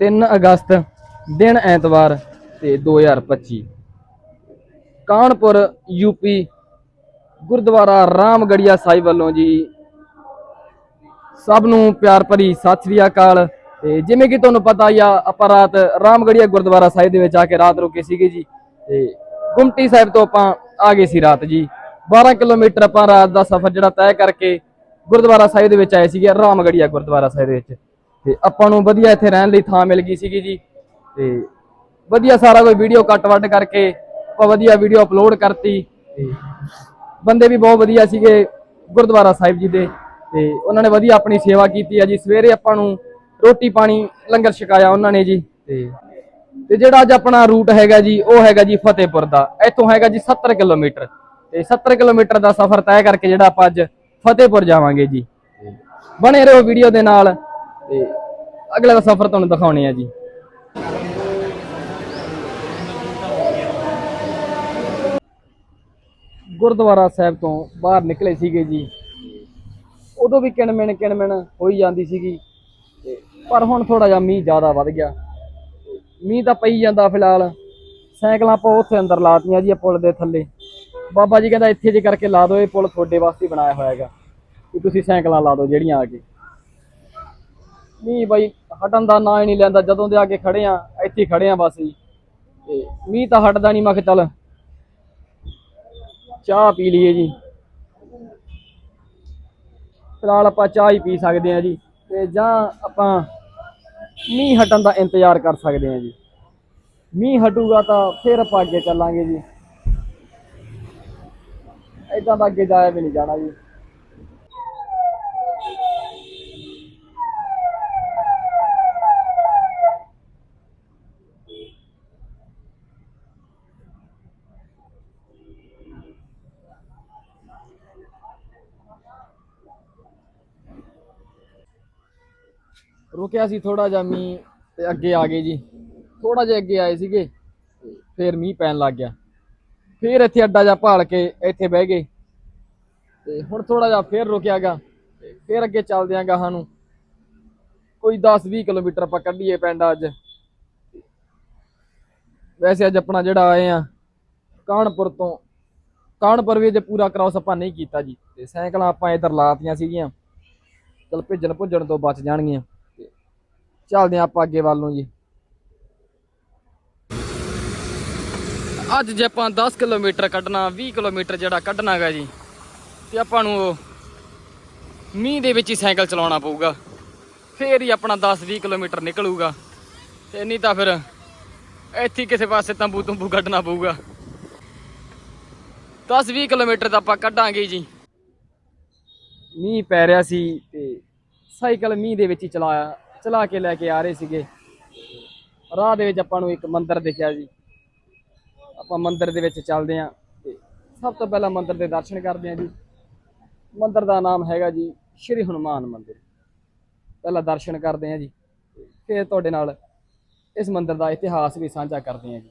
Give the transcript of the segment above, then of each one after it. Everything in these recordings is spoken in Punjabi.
3 ਅਗਸਤ ਦਿਨ ਐਤਵਾਰ ਤੇ 2025 ਕਾਨਪੁਰ ਯੂਪੀ ਗੁਰਦੁਆਰਾ ਰਾਮਗੜੀਆ ਸਾਹਿਬ ਵੱਲੋਂ ਜੀ ਸਭ ਨੂੰ ਪਿਆਰ ਭਰੀ ਸਤਿ ਸ੍ਰੀ ਅਕਾਲ। ਤੇ ਜਿਵੇਂ ਕਿ ਤੁਹਾਨੂੰ ਪਤਾ ਹੀ ਆ, ਆਪਾਂ ਰਾਤ ਰਾਮਗੜੀਆ ਗੁਰਦੁਆਰਾ ਸਾਹਿਬ ਦੇ ਵਿੱਚ ਆ ਕੇ ਰਾਤ ਰੁਕੇ ਸੀਗੇ ਜੀ। ਤੇ ਗੁਮਟੀ ਸਾਹਿਬ ਤੋਂ ਆਪਾਂ ਆ ਗਏ ਸੀ ਰਾਤ ਜੀ। 12 ਕਿਲੋਮੀਟਰ ਆਪਾਂ ਰਾਤ ਦਾ ਸਫ਼ਰ ਜਿਹੜਾ ਤੈਅ ਕਰਕੇ ਗੁਰਦੁਆਰਾ ਸਾਹਿਬ ਦੇ ਵਿੱਚ ਆਏ ਸੀਗੇ, ਰਾਮਗੜੀਆ ਗੁਰਦੁਆਰਾ ਸਾਹਿਬ ਦੇ ਵਿੱਚ। ਤੇ ਆਪਾਂ ਨੂੰ ਵਧੀਆ ਇੱਥੇ ਰਹਿਣ ਲਈ ਥਾਂ ਮਿਲ ਗਈ ਸੀਗੀ ਜੀ। ਤੇ ਵਧੀਆ ਸਾਰਾ ਕੋਈ ਵੀਡੀਓ ਕੱਟ ਵੱਡ ਕਰਕੇ ਆਪਾਂ ਵਧੀਆ ਵੀਡੀਓ ਅਪਲੋਡ ਕਰਤੀ। ਤੇ ਬੰਦੇ ਵੀ ਬਹੁਤ ਵਧੀਆ ਸੀਗੇ ਗੁਰਦੁਆਰਾ ਸਾਹਿਬ ਜੀ ਦੇ। ਤੇ ਉਹਨਾਂ ਨੇ ਵਧੀਆ ਆਪਣੀ ਸੇਵਾ ਕੀਤੀ ਆ ਜੀ। ਸਵੇਰੇ ਆਪਾਂ ਨੂੰ ਰੋਟੀ ਪਾਣੀ, ਲੰਗਰ ਛਕਾਇਆ ਉਹਨਾਂ ਨੇ ਜੀ। ਤੇ ਤੇ ਜਿਹੜਾ ਅੱਜ ਆਪਣਾ ਰੂਟ ਹੈਗਾ ਜੀ, ਉਹ ਹੈਗਾ ਜੀ ਫਤਿਹਪੁਰ ਦਾ। ਇੱਥੋਂ ਹੈਗਾ ਜੀ 70 ਕਿਲੋਮੀਟਰ। ਤੇ 70 ਕਿਲੋਮੀਟਰ ਦਾ ਸਫ਼ਰ ਤੈਅ ਕਰਕੇ ਜਿਹੜਾ ਆਪਾਂ ਅੱਜ ਫਤਿਹਪੁਰ ਜਾਵਾਂਗੇ ਜੀ। ਬਣੇ ਰਹੋ ਵੀਡੀਓ ਦੇ ਨਾਲ। ਤੇ ਅਗਲਾ ਦਾ ਸਫ਼ਰ ਤੁਹਾਨੂੰ ਦਿਖਾਉਣੇ ਆ ਜੀ। ਗੁਰਦੁਆਰਾ ਸਾਹਿਬ ਤੋਂ ਬਾਹਰ ਨਿਕਲੇ ਸੀਗੇ ਜੀ। ਉਦੋਂ ਵੀ ਕਿਣਮਿਣ ਕਿਣਮਿਣ ਹੋਈ ਜਾਂਦੀ ਸੀਗੀ। ਤੇ ਪਰ ਹੁਣ ਥੋੜਾ ਜਿਹਾ ਮੀਂਹ ਜ਼ਿਆਦਾ ਵੱਧ ਗਿਆ। ਮੀਂਹ ਤਾਂ ਪਈ ਜਾਂਦਾ ਫਿਲਹਾਲ। ਸਾਈਕਲਾਂ ਆਪਾਂ ਉੱਥੇ ਅੰਦਰ ਲਾਤੀਆਂ ਜੀ ਇਹ ਪੁਲ ਦੇ ਥੱਲੇ। ਬਾਬਾ ਜੀ ਕਹਿੰਦਾ ਇੱਥੇ ਜੇ ਕਰਕੇ ਲਾ ਦਿਓ, ਇਹ ਪੁਲ ਤੁਹਾਡੇ ਵਾਸਤੇ ਬਣਾਇਆ ਹੋਇਆ ਹੈਗਾ। ਕਿ ਤੁਸੀਂ ਸਾਈਕਲਾਂ ਲਾ ਦਿਓ ਜਿਹੜੀਆਂ ਆ ਕੇ। ਮੀਂਹ ਬਾਈ ਹਟਣ ਦਾ ਨਾਂ ਹੀ ਨਹੀਂ ਲੈਂਦਾ, ਜਦੋਂ ਦੇ ਅੱਗੇ ਖੜੇ ਆ, ਇੱਥੇ ਖੜੇ ਆ ਬਸ ਜੀ। ਤੇ ਮੀਂਹ ਤਾਂ ਹਟਦਾ ਨਹੀਂ, ਮੈਂ ਕਿਹਾ ਚੱਲ ਚਾਹ ਪੀ ਲਈਏ ਜੀ। ਫਿਲਹਾਲ ਆਪਾਂ ਚਾਹ ਹੀ ਪੀ ਸਕਦੇ ਆ ਜੀ, ਤੇ ਜਾਂ ਆਪਾਂ ਮੀਂਹ ਹਟਣ ਦਾ ਇੰਤਜ਼ਾਰ ਕਰ ਸਕਦੇ ਆ ਜੀ। ਮੀਂਹ ਹਟੂਗਾ ਤਾਂ ਫਿਰ ਆਪਾਂ ਅੱਗੇ ਚੱਲਾਂਗੇ ਜੀ। ਏਦਾਂ ਤਾਂ ਅੱਗੇ ਜਾਇਆ ਵੀ ਨਹੀਂ ਜਾਣਾ ਜੀ। ਰੁਕਿਆ ਸੀ ਥੋੜਾ ਜਿਹਾ ਮੀਂਹ ਤੇ ਅੱਗੇ ਆ ਗਏ ਜੀ। ਥੋੜਾ ਜਿਹਾ ਅੱਗੇ ਆਏ ਸੀਗੇ ਤੇ ਫਿਰ ਮੀਂਹ ਪੈਣ ਲੱਗ ਗਿਆ। ਫਿਰ ਇੱਥੇ ਅੱਡਾ ਜਾ ਭਾਲ ਕੇ ਇੱਥੇ ਬਹਿ ਗਏ। ਤੇ ਹੁਣ ਥੋੜਾ ਜਿਹਾ ਫਿਰ ਰੁਕਿਆਗਾ ਤੇ ਫਿਰ ਅੱਗੇ ਚੱਲਦੇ ਆਂ ਸਾਨੂੰ ਕੋਈ 10-20 ਕਿਲੋਮੀਟਰ ਆਪਾਂ ਕੱਢੀਏ ਪਿੰਡ ਅੱਜ। ਵੈਸੇ ਅੱਜ ਆਪਣਾ ਜਿਹੜਾ ਆਏ ਆ, ਕਾਨਪੁਰ ਤੋਂ, ਕਾਨਪੁਰ ਵੀ ਜੇ ਪੂਰਾ ਕ੍ਰਾਸ ਆਪਾਂ ਨਹੀਂ ਕੀਤਾ ਜੀ। ਤੇ ਸਾਈਕਲਾਂ ਆਪਾਂ ਇੱਧਰ ਲਾਤੀਆਂ ਸੀਗੀਆਂ। ਚਲ ਭਿੱਜਣ ਭੁੱਜਣ ਤੋਂ ਬਚ ਜਾਣਗੀਆਂ। ਚੱਲਦੇ ਹਾਂ ਆਪਾਂ ਅੱਗੇ ਵੱਲ ਨੂੰ ਜੀ। ਅੱਜ ਜੇ ਆਪਾਂ 10 ਕਿਲੋਮੀਟਰ ਕੱਢਣਾ 20 ਕਿਲੋਮੀਟਰ ਜਿਹੜਾ ਕੱਢਣਾ ਹੈਗਾ ਜੀ ਤੇ ਆਪਾਂ ਨੂੰ ਉਹ ਮੀਂਹ ਦੇ ਵਿੱਚ ਹੀ ਸਾਈਕਲ ਚਲਾਉਣਾ ਪਊਗਾ। ਫੇਰ ਹੀ ਆਪਣਾ 10-20 ਕਿਲੋਮੀਟਰ ਨਿਕਲੂਗਾ। ਤੇ ਨਹੀਂ ਤਾਂ ਫਿਰ ਇੱਥੇ ਕਿਸੇ ਪਾਸੇ ਤੰਬੂ ਤੰਬੂ ਕੱਢਣਾ ਪਊਗਾ। 10-20 ਕਿਲੋਮੀਟਰ ਤਾਂ ਆਪਾਂ ਕੱਢਾਂਗੇ ਜੀ। ਮੀਂਹ ਪੈ ਰਿਹਾ ਸੀ ਤੇ ਸਾਈਕਲ ਮੀਂਹ ਦੇ ਵਿੱਚ ਹੀ ਚਲਾਇਆ ਚਲਾ ਕੇ ਲੈ ਕੇ ਆ ਰਹੇ ਸੀਗੇ। ਰਾਹ ਦੇ ਵਿੱਚ ਆਪਾਂ ਨੂੰ ਇੱਕ ਮੰਦਿਰ ਦਿਖਿਆ ਜੀ। ਆਪਾਂ ਮੰਦਿਰ ਦੇ ਵਿੱਚ ਚੱਲਦੇ ਆਂ ਤੇ ਸਭ ਤੋਂ ਪਹਿਲਾਂ ਮੰਦਿਰ ਦੇ ਦਰਸ਼ਨ ਕਰਦੇ ਆਂ ਜੀ। ਮੰਦਿਰ ਦਾ ਨਾਮ ਹੈਗਾ ਜੀ, ਸ਼੍ਰੀ ਹਨੂਮਾਨ ਮੰਦਿਰ। ਪਹਿਲਾਂ ਦਰਸ਼ਨ ਕਰਦੇ ਆਂ ਜੀ। ਤੇ ਫਿਰ ਤੁਹਾਡੇ ਨਾਲ ਇਸ ਮੰਦਿਰ ਦਾ ਇਤਿਹਾਸ ਵੀ ਸਾਂਝਾ ਕਰਦੇ ਆਂ ਜੀ।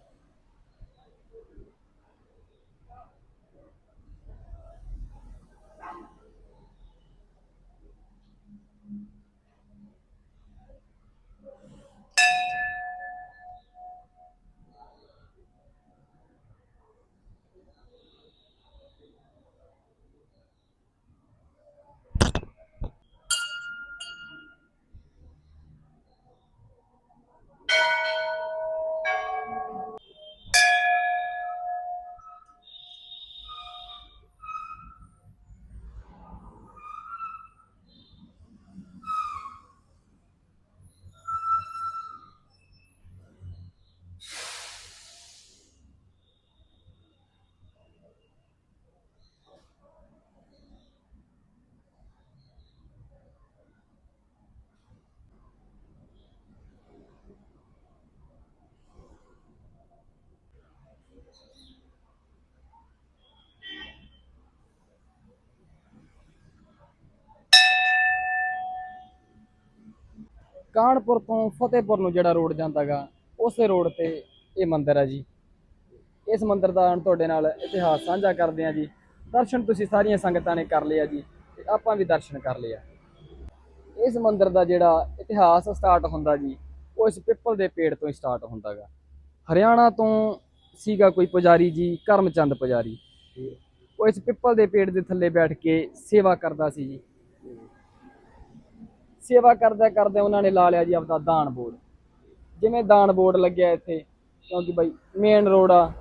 ਕਾਨਪੁਰ ਤੋਂ ਫਤਿਹਪੁਰ ਨੂੰ ਜਿਹੜਾ ਰੋਡ ਜਾਂਦਾਗਾ, ਉਸੇ ਰੋਡ ਤੇ ਇਹ ਮੰਦਿਰ ਹੈ ਜੀ। ਇਸ ਮੰਦਿਰ ਦਾ ਹੁਣ ਤੁਹਾਡੇ ਨਾਲ ਇਤਿਹਾਸ ਸਾਂਝਾ ਕਰਦੇ ਆ ਜੀ। ਦਰਸ਼ਨ ਤੁਸੀਂ ਸਾਰੀਆਂ ਸੰਗਤਾਂ ਨੇ ਕਰ ਲਿਆ ਜੀ ਤੇ ਆਪਾਂ ਵੀ ਦਰਸ਼ਨ ਕਰ ਲਿਆ ਇਸ ਮੰਦਿਰ ਦਾ ਜਿਹੜਾ ਇਤਿਹਾਸ ਸਟਾਰਟ ਹੁੰਦਾ ਜੀ, ਉਹ ਇਸ ਪਿੱਪਲ ਦੇ ਪੇੜ ਤੋਂ ਹੀ ਸਟਾਰਟ ਹੁੰਦਾਗਾ। ਹਰਿਆਣਾ ਤੋਂ ਸੀਗਾ ਕੋਈ ਪੁਜਾਰੀ ਜੀ, ਕਰਮਚੰਦ ਪੁਜਾਰੀ। ਉਹ ਇਸ ਪਿੱਪਲ ਦੇ ਪੇੜ ਦੇ ਥੱਲੇ ਬੈਠ ਕੇ ਸੇਵਾ ਕਰਦਾ ਸੀ ਜੀ। ਸੇਵਾ ਕਰਦਾ ਕਰਦੇ ਉਹਨਾਂ ਨੇ ਲਾ ਲਿਆ ਜੀ ਆਪਦਾ ਦਾਨ ਬੋਰਡ। ਜਿਵੇਂ ਦਾਨ ਬੋਰਡ ਲੱਗਿਆ ਇੱਥੇ, ਕਿਉਂਕਿ ਬਾਈ ਮੇਨ ਰੋਡ ਆ,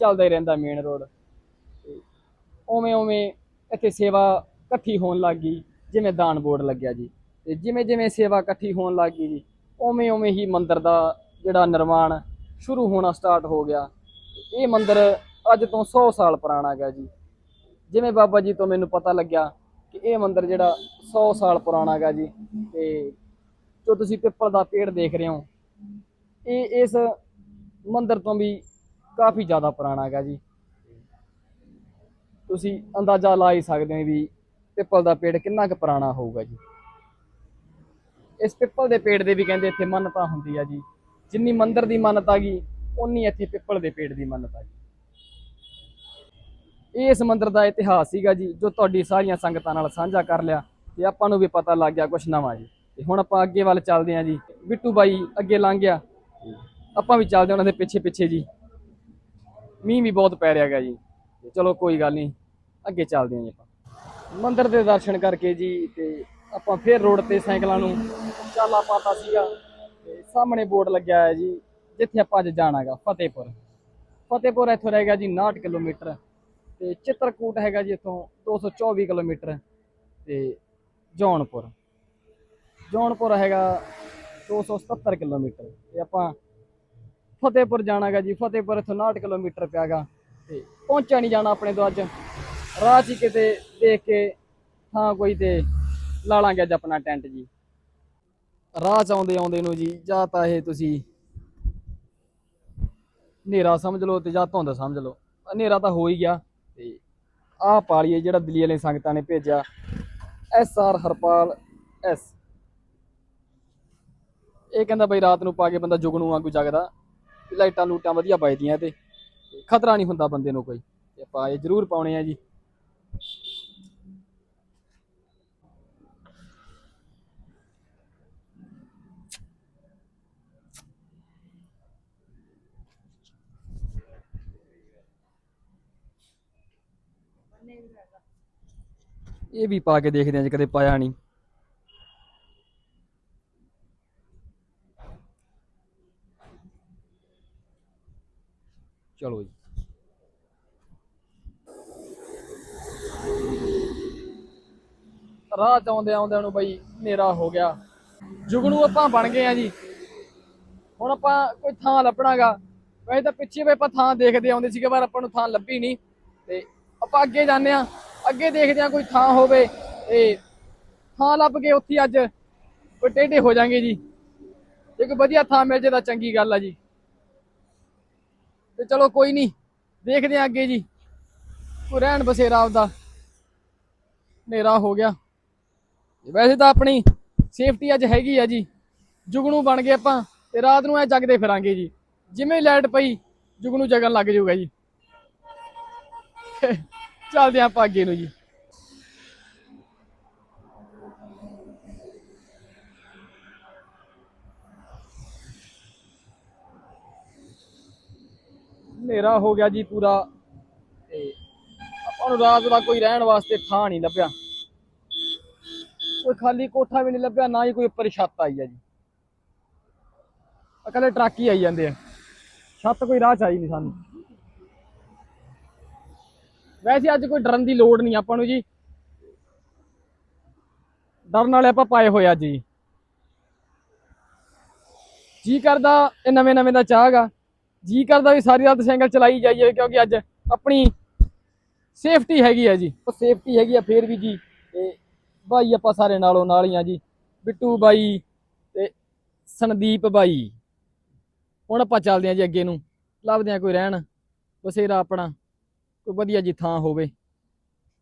ਚੱਲਦਾ ਹੀ ਰਹਿੰਦਾ ਮੇਨ ਰੋਡ ਉਵੇਂ ਉਵੇਂ ਇੱਥੇ ਸੇਵਾ ਇਕੱਠੀ ਹੋਣ ਲੱਗ ਗਈ, ਜਿਵੇਂ ਦਾਨ ਬੋਰਡ ਲੱਗਿਆ ਜੀ। ਤੇ ਜਿਵੇਂ ਜਿਵੇਂ ਸੇਵਾ ਇਕੱਠੀ ਹੋਣ ਲੱਗ ਗਈ ਜੀ, ਉਵੇਂ ਉਵੇਂ ਹੀ ਮੰਦਰ ਦਾ ਜਿਹੜਾ ਨਿਰਮਾਣ ਸ਼ੁਰੂ ਹੋਣਾ ਸਟਾਰਟ ਹੋ ਗਿਆ। ਇਹ ਮੰਦਰ ਅੱਜ ਤੋਂ 100 ਸਾਲ ਪੁਰਾਣਾ ਹੈਗਾ ਜੀ। ਜਿਵੇਂ ਬਾਬਾ ਜੀ ਤੋਂ ਮੈਨੂੰ ਪਤਾ ਲੱਗਿਆ ਕਿ ਇਹ ਮੰਦਿਰ ਜਿਹੜਾ 100 ਸਾਲ ਪੁਰਾਣਾ ਹੈਗਾ ਜੀ, ਤੇ ਜੋ ਤੁਸੀਂ ਪਿੱਪਲ ਦਾ ਪੇੜ ਦੇਖ ਰਹੇ ਹੋ, ਇਹ ਇਸ ਮੰਦਿਰ ਤੋਂ ਵੀ ਕਾਫੀ ਜ਼ਿਆਦਾ ਪੁਰਾਣਾ ਹੈਗਾ ਜੀ। ਤੁਸੀਂ ਅੰਦਾਜ਼ਾ ਲਾ ਹੀ ਸਕਦੇ ਹੋ ਵੀ ਪਿੱਪਲ ਦਾ ਪੇੜ ਕਿੰਨਾ ਕੁ ਪੁਰਾਣਾ ਹੋਊਗਾ ਜੀ। ਇਸ ਪਿੱਪਲ ਦੇ ਪੇੜ ਦੇ ਵੀ ਕਹਿੰਦੇ ਇੱਥੇ ਮੰਨਤਾ ਹੁੰਦੀ ਆ ਜੀ, ਜਿੰਨੀ ਮੰਦਿਰ ਦੀ ਮੰਨਤਾ ਗਈ ਉਨੀ ਇੱਥੇ ਪਿੱਪਲ ਦੇ ਪੇੜ ਦੀ ਮੰਨਤਾ ਜੀ ਇਹ ਇਸ ਮੰਦਿਰ ਦਾ ਇਤਿਹਾਸ ਸੀਗਾ ਜੀ, ਜੋ ਤੁਹਾਡੀ ਸਾਰੀਆਂ ਸੰਗਤਾਂ ਨਾਲ ਸਾਂਝਾ ਕਰ ਲਿਆ ਤੇ ਆਪਾਂ ਨੂੰ ਵੀ ਪਤਾ ਲੱਗ ਗਿਆ ਕੁਝ ਨਵਾਂ ਜੀ। ਤੇ ਹੁਣ ਆਪਾਂ ਅੱਗੇ ਵੱਲ ਚੱਲਦੇ ਹਾਂ ਜੀ। ਬਿੱਟੂ ਬਾਈ ਅੱਗੇ ਲੰਘ ਗਿਆ। ਆਪਾਂ ਵੀ ਚੱਲਦੇ ਹਾਂ ਉਹਨਾਂ ਦੇ ਪਿੱਛੇ ਪਿੱਛੇ ਜੀ। ਮੀਂਹ ਵੀ ਬਹੁਤ ਪੈ ਰਿਹਾ ਗਾ ਜੀ। ਤੇ ਚਲੋ ਕੋਈ ਗੱਲ ਨਹੀਂ, ਅੱਗੇ ਚੱਲਦੇ ਹਾਂ ਜੀ ਆਪਾਂ। ਮੰਦਿਰ ਦੇ ਦਰਸ਼ਨ ਕਰਕੇ ਜੀ ਤੇ ਆਪਾਂ ਫੇਰ ਰੋਡ ਤੇ ਸਾਈਕਲਾਂ ਨੂੰ ਚਾਲਾ ਪਾਤਾ ਸੀਗਾ। ਤੇ ਸਾਹਮਣੇ ਬੋਰਡ ਲੱਗਿਆ ਹੈ ਜੀ, ਜਿੱਥੇ ਆਪਾਂ ਅੱਜ ਜਾਣਾ ਹੈਗਾ ਫਤਿਹਪੁਰ। ਫਤਿਹਪੁਰ ਇੱਥੋਂ ਰਹਿ ਗਿਆ ਜੀ 59 ਕਿਲੋਮੀਟਰ। ਤੇ ਚਿੱਤਰਕੂਟ ਹੈਗਾ ਜੀ ਇੱਥੋਂ 224 ਕਿਲੋਮੀਟਰ ਤੇ ਜੌਨਪੁਰ। ਜੌਨਪੁਰ ਹੈਗਾ 277 ਕਿਲੋਮੀਟਰ। ਤੇ ਆਪਾਂ ਫਤਿਹਪੁਰ ਜਾਣਾਗਾ ਜੀ, ਫਤਿਹਪੁਰ ਇੱਥੋਂ 59 ਕਿਲੋਮੀਟਰ ਪਿਆਗਾ ਤੇ ਪਹੁੰਚਿਆ ਨਹੀਂ ਜਾਣਾ ਆਪਣੇ ਤੋਂ ਅੱਜ। ਰਾਹ 'ਚ ਹੀ ਕਿਤੇ ਦੇਖ ਕੇ ਥਾਂ ਕੋਈ ਤੇ ਲਾ ਲਾਂਗੇ ਅੱਜ ਆਪਣਾ ਟੈਂਟ ਜੀ। ਰਾਹ 'ਚ ਆਉਂਦੇ ਆਉਂਦੇ ਨੂੰ ਜੀ, ਜਾਂ ਤਾਂ ਇਹ ਤੁਸੀਂ ਹਨੇਰਾ ਸਮਝ ਲਓ ਤੇ ਜਾਂ ਧੁੰਦ ਸਮਝ ਲਓ। ਹਨੇਰਾ ਤਾਂ ਹੋ ਹੀ ਗਿਆ। ਤੇ ਆਹ ਪਾਲੀਏ ਜਿਹੜਾ ਦਿੱਲੀ ਵਾਲੇ ਸੰਗਤਾਂ ਨੇ ਭੇਜਿਆ, ਐਸ ਆਰ ਹਰਪਾਲ ਐਸ। ਇਹ ਕਹਿੰਦਾ ਬਈ ਰਾਤ ਨੂੰ ਪਾ ਕੇ ਬੰਦਾ ਜੁਗਣੂ ਵਾਂਗੂ ਜਗਦਾ, ਲਾਈਟਾਂ ਲੂਟਾਂ ਵਧੀਆ ਵੱਜਦੀਆਂ ਤੇ, ਖਤਰਾ ਨਹੀਂ ਹੁੰਦਾ ਬੰਦੇ ਨੂੰ ਕੋਈ, ਤੇ ਆਪਾਂ ਇਹ ਜ਼ਰੂਰ ਪਾਉਣੇ ਆ ਜੀ। ਇਹ ਵੀ ਪਾ ਕੇ ਦੇਖਦੇ ਆ ਜੀ, ਕਦੇ ਪਾਇਆ ਨਹੀਂ। ਚਲੋ ਜੀ। ਰਾਹ ਚ ਆਉਂਦੇ ਆਉਂਦਿਆਂ ਨੂੰ ਬਈ ਹਨੇਰਾ ਹੋ ਗਿਆ। ਜੁਗਨੂ ਆਪਾਂ ਬਣ ਗਏ ਆ ਜੀ। ਹੁਣ ਆਪਾਂ ਕੋਈ ਥਾਂ ਲੱਭਣਾਗਾ। ਵੈਸੇ ਤਾਂ ਪਿੱਛੇ ਵੀ ਆਪਾਂ ਥਾਂ ਦੇਖਦੇ ਆਉਂਦੇ ਸੀਗੇ, ਪਰ ਆਪਾਂ ਨੂੰ ਥਾਂ ਲੱਭੀ ਨਹੀਂ। ਤੇ ਆਪਾਂ ਅੱਗੇ ਜਾਂਦੇ ਆ ਅੱਗੇ ਦੇਖਦੇ ਆ ਕੋਈ ਥਾਂ ਹੋਵੇ ਤੇ ਥਾਂ ਲੱਭ ਕੇ ਉੱਥੇ ਅੱਜ ਕੋਈ ਟੇਢੇ ਹੋ ਜਾਾਂਗੇ ਜੀ। ਜੇ ਕੋਈ ਵਧੀਆ ਥਾਂ ਮਿਲ ਜੇ ਤਾਂ ਚੰਗੀ ਗੱਲ ਆ ਜੀ। ਤੇ ਚਲੋ ਕੋਈ ਨਹੀਂ, ਦੇਖਦੇ ਆ ਅੱਗੇ ਜੀ। ਕੋਈ ਰਹਿਣ ਬਸੇਰਾ ਆਪਦਾ। ਹਨੇਰਾ ਹੋ ਗਿਆ। ਵੈਸੇ ਤਾਂ ਆਪਣੀ ਸੇਫਟੀ ਅੱਜ ਹੈਗੀ ਆ ਜੀ। ਜੁਗਨੂ ਬਣ ਗਏ ਆਪਾਂ ਤੇ ਰਾਤ ਨੂੰ ਐ ਜਗਦੇ ਫਿਰਾਂਗੇ ਜੀ। ਜਿਵੇਂ ਲਾਈਟ ਪਈ, ਜੁਗਨੂ ਜਗਣ ਲੱਗ ਜਾਊਗਾ ਜੀ। ਚੱਲਦੇ ਆਪਾਂ ਅੱਗੇ ਨੂੰ ਜੀ। ਹਨੇਰਾ ਹੋ ਗਿਆ ਜੀ ਪੂਰਾ ਤੇ ਆਪਾਂ ਨੂੰ ਰਾਤ ਦਾ ਕੋਈ ਰਹਿਣ ਵਾਸਤੇ ਥਾਂ ਨਹੀਂ ਲੱਭਿਆ। ਕੋਈ ਖਾਲੀ ਕੋਠਾ ਵੀ ਨਹੀਂ ਲੱਭਿਆ, ਨਾ ਹੀ ਕੋਈ ਉੱਪਰ ਛੱਤ ਆਈ ਆ ਜੀ। ਅਕਲੇ ਟਰੱਕ ਹੀ ਆਈ ਜਾਂਦੇ ਆ। ਛੱਤ ਕੋਈ ਰਾਹ ਚ ਆਈ ਨਹੀਂ ਸਾਨੂੰ। ਵੈਸੇ ਅੱਜ ਕੋਈ ਡਰਨ ਦੀ ਲੋੜ ਨਹੀਂ ਆਪਾਂ ਨੂੰ ਜੀ। ਡਰਨ ਵਾਲੇ ਆਪਾਂ ਪਾਏ ਹੋਏ ਅੱਜ ਜੀ। ਜੀ ਕਰਦਾ ਇਹ ਨਵੇਂ ਨਵੇਂ ਦਾ ਚਾਹਗਾ ਜੀ ਕਰਦਾ ਵੀ ਸਾਰੀ ਰਾਤ ਸਾਈਕਲ ਚਲਾਈ ਜਾਈਏ ਕਿਉਂਕਿ ਅੱਜ ਆਪਣੀ ਸੇਫਟੀ ਹੈਗੀ ਆ ਜੀ। ਉਹ ਸੇਫਟੀ ਹੈਗੀ ਆ ਫੇਰ ਵੀ ਜੀ। ਤੇ ਬਾਈ ਆਪਾਂ ਸਾਰੇ ਨਾਲੋਂ ਨਾਲ ਹੀ ਆ ਜੀ। ਬਿੱਟੂ ਬਾਈ ਤੇ ਸੰਦੀਪ ਬਾਈ। ਹੁਣ ਆਪਾਂ ਚੱਲਦੇ ਆ ਜੀ ਅੱਗੇ ਨੂੰ। ਲੱਭਦੇ ਆ ਕੋਈ ਰਹਿਣ। ਬਸੇਰਾ ਆਪਣਾ। ਕੋਈ ਵਧੀਆ ਜੀ ਥਾਂ ਹੋਵੇ।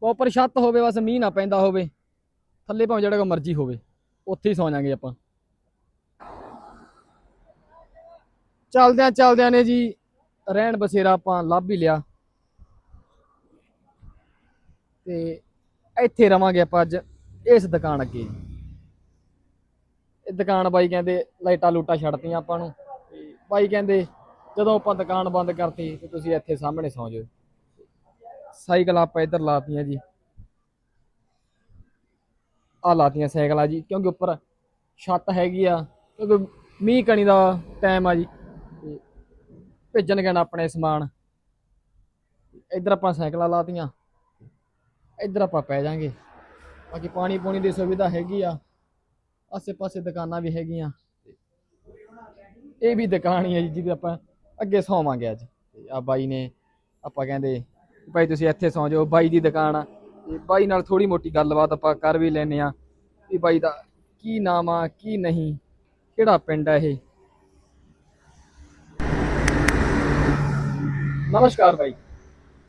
ਉੱਪਰ ਛੱਤ ਹੋਵੇ, ਬਸ ਮੀਂਹ ਨਾ ਪੈਂਦਾ ਹੋਵੇ। ਥੱਲੇ ਭਾਵੇਂ ਜਿਹੜਾ ਕੋ ਮਰਜ਼ੀ ਹੋਵੇ, ਉੱਥੇ ਹੀ ਸੌ ਜਾਾਂਗੇ ਆਪਾਂ। ਚੱਲਦਿਆਂ ਚੱਲਦਿਆਂ ਨੇ ਜੀ ਰਹਿਣ ਬਸੇਰਾ ਆਪਾਂ ਲੱਭ ਹੀ ਲਿਆ। ਤੇ ਇੱਥੇ ਰਵਾਂਗੇ ਆਪਾਂ ਅੱਜ ਇਸ ਦੁਕਾਨ ਅੱਗੇ। ਇਹ ਦੁਕਾਨ ਬਾਈ ਕਹਿੰਦੇ ਲਾਈਟਾਂ ਲੂਟਾਂ ਛੱਡਤੀਆਂ ਆਪਾਂ ਨੂੰ। ਬਾਈ ਕਹਿੰਦੇ ਜਦੋਂ ਆਪਾਂ ਦੁਕਾਨ ਬੰਦ ਕਰਤੀ ਤੇ ਤੁਸੀਂ ਇੱਥੇ ਸਾਹਮਣੇ ਸੌਂ ਜਾਓ ਸਾਈਕਲ ਆਪਾਂ ਇੱਧਰ ਲਾਤੀਆਂ ਜੀ। ਆ ਲਾਤੀਆਂ ਸਾਈਕਲਾਂ ਜੀ, ਕਿਉਂਕਿ ਉੱਪਰ ਛੱਤ ਹੈਗੀ ਆ, ਕਿਉਂਕਿ ਮੀਂਹ ਕਣੀ ਦਾ ਟਾਈਮ ਆ ਜੀ। ਭੇਜਣ ਗਏ ਆਪਣੇ ਸਮਾਨ। ਇੱਧਰ ਆਪਾਂ ਸਾਈਕਲਾਂ ਲਾਤੀਆਂ ਇੱਧਰ ਆਪਾਂ ਪੈ ਜਾਾਂਗੇ। ਬਾਕੀ ਪਾਣੀ ਪੂਣੀ ਦੀ ਸੁਵਿਧਾ ਹੈਗੀ ਆ। ਆਸੇ ਪਾਸੇ ਦੁਕਾਨਾਂ ਵੀ ਹੈਗੀਆਂ। ਇਹ ਵੀ ਦੁਕਾਨ ਹੀ ਹੈ ਜੀ, ਜਿਹਦੇ ਆਪਾਂ ਅੱਗੇ ਸੌਵਾਂਗੇ ਅੱਜ। ਆ ਬਾਈ ਨੇ ਆਪਾਂ ਕਹਿੰਦੇ ਭਾਈ ਤੁਸੀਂ ਇੱਥੇ ਸੌਂ ਜਾਓ ਬਾਈ ਦੀ ਦੁਕਾਨ ਆ ਤੇ ਬਾਈ ਨਾਲ ਥੋੜੀ ਮੋਟੀ ਗੱਲਬਾਤ ਆਪਾਂ ਕਰ ਵੀ ਲੈਨੇ ਆ ਵੀ ਬਾਈ ਦਾ ਕੀ ਨਾਮ ਆ ਕੀ ਨਹੀਂ ਕਿਹੜਾ ਪਿੰਡ ਆ ਇਹ नमस्कार भाई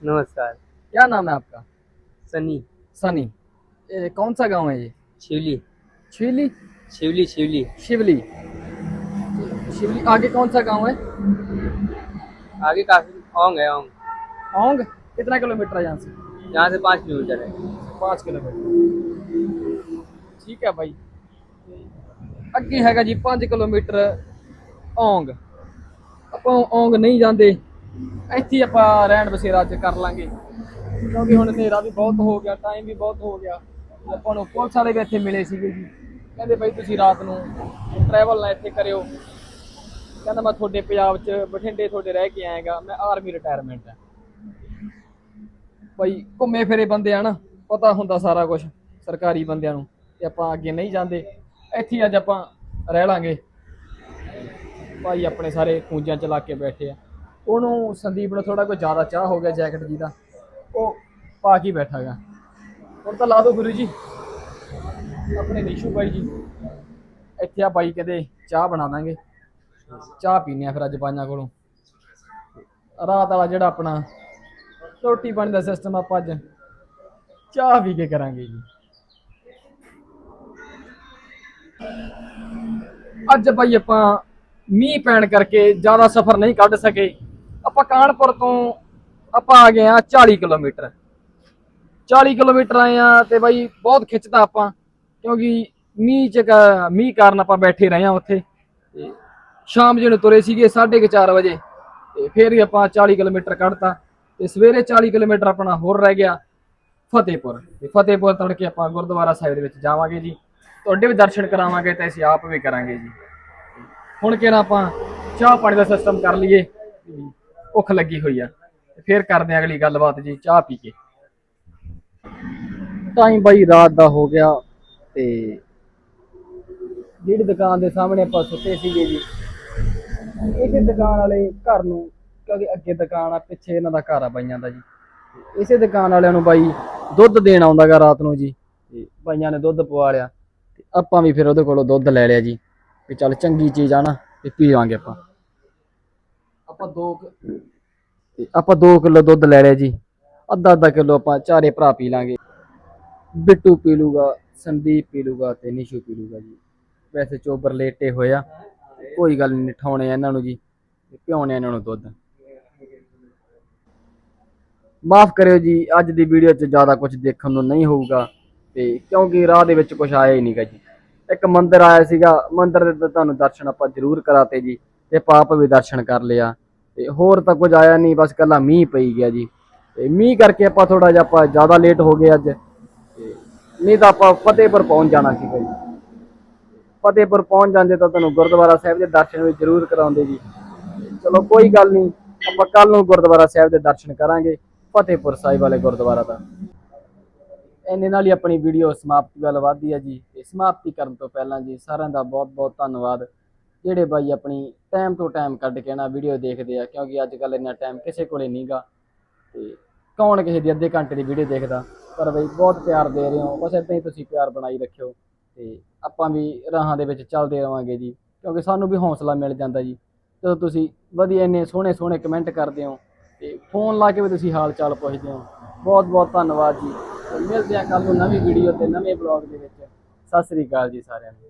नमस्कार क्या नाम है आपका सनी सनी ये कौन सा गांव है ये शिवली शिवली शिवली शिवली शिवली शिवली आगे कौन सा गांव है आगे काफी ओंग है ओंग ओंग कितना किलोमीटर है यहाँ से यहाँ से पाँच किलोमीटर है पाँच किलोमीटर ठीक है भाई ਅੱਗੇ ਹੈਗਾ ਜੀ 5 ਕਿਲੋਮੀਟਰ ਔਂਗ ਆਪਾਂ ਔਂਗ ਨਹੀਂ ਜਾਂਦੇ ਇੱਥੇ ਹੀ ਆਪਾਂ ਰਹਿਣ ਬਸੇਰਾ ਚ ਕਰ ਲਾਂਗੇ ਕਿਉਂਕਿ ਹੁਣ ਹਨੇਰਾ ਵੀ ਬਹੁਤ ਹੋ ਗਿਆ ਟਾਈਮ ਵੀ ਬਹੁਤ ਹੋ ਗਿਆ ਆਪਾਂ ਨੂੰ ਪੁਲਿਸ ਵਾਲੇ ਵੀ ਇੱਥੇ ਮਿਲੇ ਸੀਗੇ ਜੀ ਕਹਿੰਦੇ ਬਈ ਤੁਸੀਂ ਰਾਤ ਨੂੰ ਟਰੈਵਲ ਨਾ ਇੱਥੇ ਕਰਿਓ ਕਹਿੰਦਾ ਮੈਂ ਤੁਹਾਡੇ ਪੰਜਾਬ ਚ ਬਠਿੰਡੇ ਤੁਹਾਡੇ ਰਹਿ ਕੇ ਆਏਗਾ ਮੈਂ ਆਰਮੀ ਰਿਟਾਇਰਮੈਂਟ ਹੈ ਬਈ ਘੁੰਮੇ ਫਿਰੇ ਬੰਦੇ ਆ ਨਾ, ਪਤਾ ਹੁੰਦਾ ਸਾਰਾ ਕੁਝ ਸਰਕਾਰੀ ਬੰਦਿਆਂ ਨੂੰ ਤੇ ਆਪਾਂ ਅੱਗੇ ਨਹੀਂ ਜਾਂਦੇ। ਇੱਥੇ ਅੱਜ ਆਪਾਂ ਰਹਿ ਲਾਂਗੇ। ਭਾਈ ਆਪਣੇ ਸਾਰੇ ਪੂੰਜਾਂ ਚਲਾ ਕੇ ਬੈਠੇ ਆ। ਉਹਨੂੰ ਸੰਦੀਪ ਨੂੰ ਥੋੜਾ ਕੋਈ ਜ਼ਿਆਦਾ ਚਾਹ ਹੋ ਗਿਆ ਜੈਕਟ ਜੀ ਦਾ। ਉਹ ਪਾ ਕੇ ਬੈਠਾ ਗਾ ਹੁਣ ਤਾਂ ਲਾ ਦਿਓ ਗੁਰੂ ਜੀ। ਆਪਣੇ ਨੀਸ਼ੂ ਭਾਈ ਜੀ। ਇੱਥੇ ਆ ਬਾਈ ਕਹਿੰਦੇ ਚਾਹ ਬਣਾ ਦਾਂਗੇ। ਚਾਹ ਪੀਨੇ ਆ ਫਿਰ ਅੱਜ ਬਾਈਆਂ ਕੋਲੋਂ। ਰਾਤ ਵਾਲਾ ਜਿਹੜਾ ਆਪਣਾ ਰੋਟੀ ਪਾਣੀ ਦਾ ਸਿਸਟਮ ਆਪਾਂ ਅੱਜ ਚਾਹ ਪੀ ਕੇ ਕਰਾਂਗੇ ਜੀ। ਅੱਜ ਭਾਈ ਆਪਾਂ ਮੀਂਹ ਪੈਣ ਕਰਕੇ ਜ਼ਿਆਦਾ ਸਫ਼ਰ ਨਹੀਂ ਕੱਢ ਸਕੇ। ਆਪਾਂ ਕਾਨਪੁਰ ਤੋਂ ਆਪਾਂ ਆ ਗਏ ਆ 40 ਕਿਲੋਮੀਟਰ। 40 ਕਿਲੋਮੀਟਰ ਆਏ ਆ ਤੇ ਬਾਈ ਬਹੁਤ ਖਿੱਚਦਾ ਆਪਾਂ, ਕਿਉਂਕਿ ਮੀਂਹ ਚ ਮੀਂਹ ਕਾਰਨ ਆਪਾਂ ਬੈਠੇ ਰਹੇ ਆ ਉੱਥੇ। ਤੇ ਸ਼ਾਮ ਜਿਹਨੂੰ ਤੁਰੇ ਸੀਗੇ 4:30 ਵਜੇ, ਤੇ ਫਿਰ ਹੀ ਆਪਾਂ 40 ਕਿਲੋਮੀਟਰ ਕੱਢਤਾ। ਤੇ ਸਵੇਰੇ 40 ਕਿਲੋਮੀਟਰ ਆਪਣਾ ਹੋਰ ਰਹਿ ਗਿਆ ਫਤਿਹਪੁਰ। ਤੇ ਫਤਿਹਪੁਰ ਤੜਕੇ ਆਪਾਂ ਗੁਰਦੁਆਰਾ ਸਾਹਿਬ ਦੇ ਵਿੱਚ ਜਾਵਾਂਗੇ ਜੀ। ਤੁਹਾਡੇ ਵੀ ਦਰਸ਼ਨ ਕਰਾਵਾਂਗੇ ਤੇ ਅਸੀਂ ਆਪ ਵੀ ਕਰਾਂਗੇ ਜੀ। ਹੁਣ ਕਿਹੜਾ ਆਪਾਂ ਚਾਹ ਪਾਣੀ ਦਾ ਸਿਸਟਮ ਕਰ ਲਈਏ। ਭੁੱਖ ਲੱਗੀ ਹੋਈ ਆ। ਫੇਰ ਕਰਦੇ ਆ ਅਗਲੀ ਗੱਲਬਾਤ ਜੀ, ਚਾਹ ਪੀ ਕੇ। ਟਾਈਮ ਬਾਈ ਰਾਤ ਦਾ ਹੋ ਗਿਆ ਤੇ ਜਿਹੜੀ ਦੁਕਾਨ ਦੇ ਸਾਹਮਣੇ ਆਪਾਂ ਸੁੱਤੇ ਸੀਗੇ ਜੀ ਇਸੇ ਦੁਕਾਨ ਵਾਲੇ ਘਰ ਨੂੰ ਕਿਉਂਕਿ ਅੱਗੇ ਦੁਕਾਨ ਆ ਪਿੱਛੇ ਇਹਨਾਂ ਦਾ ਘਰ ਆ ਬਾਈਆਂ ਦਾ ਜੀ। ਇਸੇ ਦੁਕਾਨ ਵਾਲਿਆਂ ਨੂੰ ਬਾਈ ਦੁੱਧ ਦੇਣ ਆਉਂਦਾਗਾ ਰਾਤ ਨੂੰ ਜੀ। ਤੇ ਬਾਈਆਂ ਨੇ ਦੁੱਧ ਪਵਾ ਲਿਆ ਤੇ ਆਪਾਂ ਵੀ ਫਿਰ ਉਹਦੇ ਕੋਲੋਂ ਦੁੱਧ ਲੈ ਲਿਆ ਜੀ। ਵੀ ਚੱਲ ਚੰਗੀ ਚੀਜ਼ ਆ ਨਾ ਤੇ ਪੀਵਾਂਗੇ ਆਪਾਂ। ਆਪਾਂ 2 ਤੇ ਆਪਾਂ 2 ਕਿਲੋ ਦੁੱਧ ਲੈ ਲਿਆ ਜੀ। ਅੱਧਾ ਅੱਧਾ ਕਿਲੋ ਆਪਾਂ ਚਾਰੇ ਭਰਾ ਪੀ ਲਾਂਗੇ। ਬਿੱਟੂ ਪੀ ਲੂਗਾ ਸੰਦੀਪ ਪੀ ਲੂਗਾ ਤੇ ਨਿਸ਼ੂ ਪੀ ਲੂਗਾ ਜੀ। ਵੈਸੇ ਚੋਬਰ ਲੇਟੇ ਹੋਏ ਆ ਕੋਈ ਗੱਲ ਨਹੀਂ ਠਾਉਣੇ ਇਹਨਾਂ ਨੂੰ ਜੀ ਪਿਉਣੇ ਇਹਨਾਂ ਨੂੰ ਦੁੱਧ। ਮਾਫ ਕਰਿਓ ਜੀ, ਅੱਜ ਦੀ ਵੀਡੀਓ 'ਚ ਜ਼ਿਆਦਾ ਕੁਝ ਦੇਖਣ ਨੂੰ ਨਹੀਂ ਹੋਊਗਾ ਤੇ ਕਿਉਂਕਿ ਰਾਹ ਦੇ ਵਿੱਚ ਕੁਝ ਆਇਆ ਹੀ ਨਹੀਂਗਾ ਜੀ। ਇੱਕ ਮੰਦਿਰ ਆਇਆ ਸੀਗਾ, ਮੰਦਿਰ ਦੇ ਤੁਹਾਨੂੰ ਦਰਸ਼ਨ ਆਪਾਂ ਜ਼ਰੂਰ ਕਰਾਤੇ ਜੀ ਤੇ ਪਾਪ ਵੀ ਦਰਸ਼ਨ ਕਰ ਲਿਆ ਤੇ ਹੋਰ ਤਾਂ ਕੁਝ ਆਇਆ ਨਹੀਂ ਬਸ ਕੱਲਾ ਮੀਂਹ ਪਈ ਗਿਆ ਜੀ। ਤੇ ਮੀਂਹ ਕਰਕੇ ਆਪਾਂ ਥੋੜਾ ਜਿਹਾ ਆਪਾਂ ਜ਼ਿਆਦਾ ਲੇਟ ਹੋ ਗਏ ਅੱਜ। ਤੇ ਨਹੀਂ ਤਾਂ ਆਪਾਂ ਫਤਿਹਪੁਰ ਪਹੁੰਚ ਜਾਣਾ ਸੀਗਾ ਜੀ। ਫਤਿਹਪੁਰ ਪਹੁੰਚ ਜਾਂਦੇ ਤਾਂ ਤੁਹਾਨੂੰ ਗੁਰਦੁਆਰਾ ਸਾਹਿਬ ਦੇ ਦਰਸ਼ਨ ਵੀ ਜ਼ਰੂਰ ਕਰਾਉਂਦੇ ਜੀ। ਚਲੋ ਕੋਈ ਗੱਲ ਨਹੀਂ ਆਪਾਂ ਕੱਲ ਨੂੰ ਗੁਰਦੁਆਰਾ ਸਾਹਿਬ ਦੇ ਦਰਸ਼ਨ ਕਰਾਂਗੇ। ਫਤਿਹਪੁਰ ਸਾਹਿਬ ਵਾਲੇ ਗੁਰਦੁਆਰਾ ਦਾ। ਇੰਨੇ ਨਾਲ ਹੀ ਆਪਣੀ ਵੀਡੀਓ ਸਮਾਪਤੀ ਵੱਲ ਵਧਦੀ ਹੈ ਜੀ। ਤੇ ਸਮਾਪਤੀ ਕਰਨ ਤੋਂ ਪਹਿਲਾਂ ਜੀ ਸਾਰਿਆਂ ਦਾ ਬਹੁਤ ਬਹੁਤ ਧੰਨਵਾਦ। ਜਿਹੜੇ ਬਾਈ ਆਪਣੀ ਟਾਈਮ ਤੋਂ ਟਾਈਮ ਕੱਢ ਕੇ ਨਾ ਵੀਡੀਓ ਦੇਖਦੇ ਆ, ਕਿਉਂਕਿ ਅੱਜ ਕੱਲ ਇੰਨਾ ਟਾਈਮ ਕਿਸੇ ਕੋਲੇ ਨਹੀਂਗਾ ਤੇ ਕੌਣ ਕਿਸੇ ਦੀ ਅੱਧੇ ਘੰਟੇ ਦੀ ਵੀਡੀਓ ਦੇਖਦਾ? ਪਰ ਬਈ ਬਹੁਤ ਪਿਆਰ ਦੇ ਰਹੇ ਹੋ। ਬਸ ਏਦਾਂ ਹੀ ਤੁਸੀਂ ਪਿਆਰ ਬਣਾਈ ਰੱਖਿਓ। ਤੇ ਆਪਾਂ ਵੀ ਰਾਹਾਂ ਦੇ ਵਿੱਚ ਚੱਲਦੇ ਰਵਾਂਗੇ ਜੀ। ਕਿਉਂਕਿ ਸਾਨੂੰ ਵੀ ਹੌਸਲਾ ਮਿਲ ਜਾਂਦਾ ਜੀ। ਜਦੋਂ ਤੁਸੀਂ ਵਧੀਆ ਇੰਨੇ ਸੋਹਣੇ ਸੋਹਣੇ ਕਮੈਂਟ ਕਰਦੇ ਹੋ ਤੇ ਫੋਨ ਲਾ ਕੇ ਵੀ ਤੁਸੀਂ ਹਾਲ ਚਾਲ ਪੁੱਛਦੇ ਹੋ। ਬਹੁਤ ਬਹੁਤ ਧੰਨਵਾਦ ਜੀ। ਮਿਲਦੇ ਹਾਂ ਕੱਲ ਨੂੰ ਨਵੀਂ ਵੀਡੀਓ ਤੇ ਨਵੇਂ ਬਲੌਗ ਦੇ ਵਿੱਚ। ਸਤਿ ਸ੍ਰੀ ਅਕਾਲ ਜੀ ਸਾਰਿਆਂ ਨੂੰ।